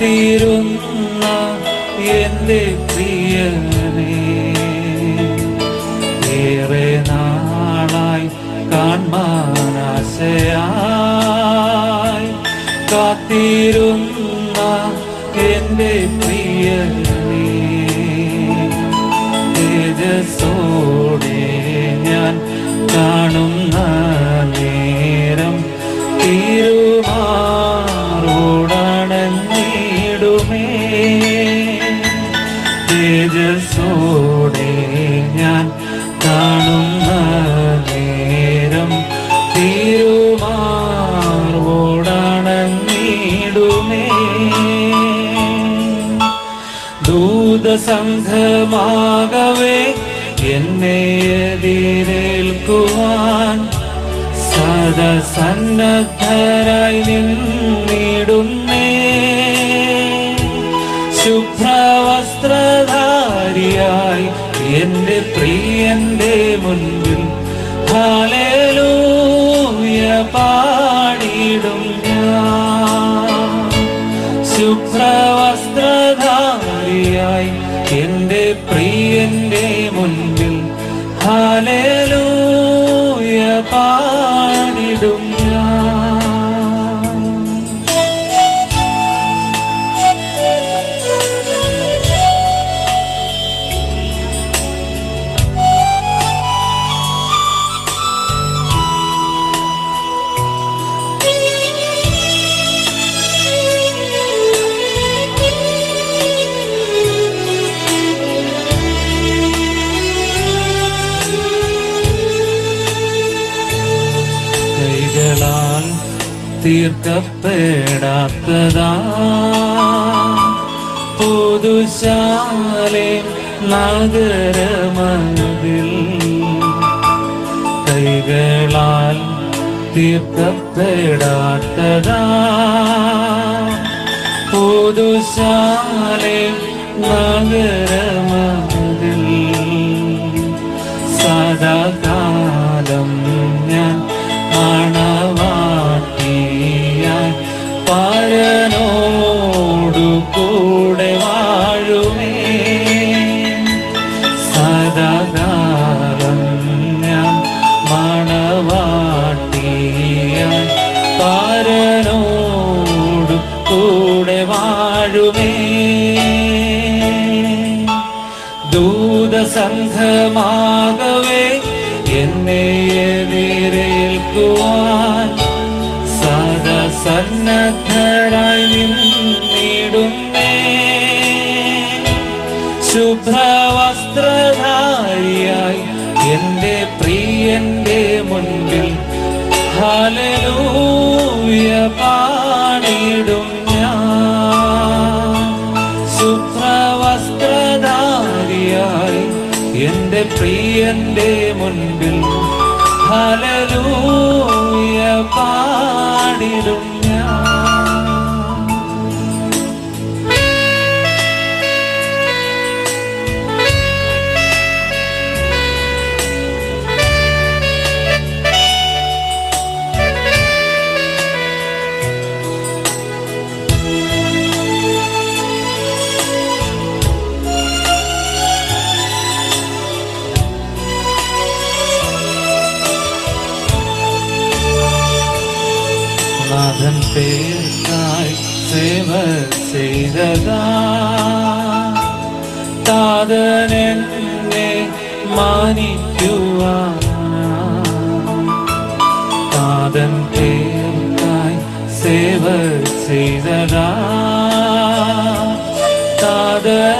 കാത്തിരുന്ന എന്റെ പ്രിയനെ ഏറെ നാളായി കാൺമാനാശയായി കാത്തിരുന്ന എന്റെ പ്രിയനെ തേജസ്സോടെ ഞാൻ കാണുന്ന. തേജസ്സോടെ ഞാൻ കാണുന്ന നേരം തിരുമാറോടണഞ്ഞിടുമേ ദൂതസംഘമാകവേ എന്നെ എതിരേൽക്കുവാൻ സദസന്നദ്ധരായി നിന്നിടുന്നേ. ശുഭ്രവസ്ത്രധാരിയായി മുൻപിൽ ഹാലേലൂയ പാടിടും ഞാൻ. ശുഭ്രവസ്ത്രധാരിയായി എന്റെ പ്രിയന്റെ മുൻപിൽ ഹാലേലൂയ പാടിടും തീർക്കപ്പെടാത്തതാ. പുതുശാലേ നഗരമതിൽ കൈകളാൽ തീർക്കപ്പെടാത്തതാ. പുതുശാലേ നഗരമതിൽ സദാകാലം ദൂതസംഘമാകവേ എന്നെ എതിരേൽക്കുവാൻ സദസന്നദ്ധരായി നിന്നിടുന്നേ. ശുഭ്രവസ്ത്രധാരിയായി എന്റെ പ്രിയന്റെ മുൻപിൽ ഹലലൂയ പാടിടും എന്റെ പ്രിയന്റെ മുൻപിൽ. ഹലലൂയ പാടിടും. ഞാൻ നാഥൻ പേർക്കായി സേവ ചെയ്തതാ താതനെന്നെ മാനിക്കുവാൻ താതൻ പേർക്കായി സേവ ചെയ്തതാ താതനെന്നെ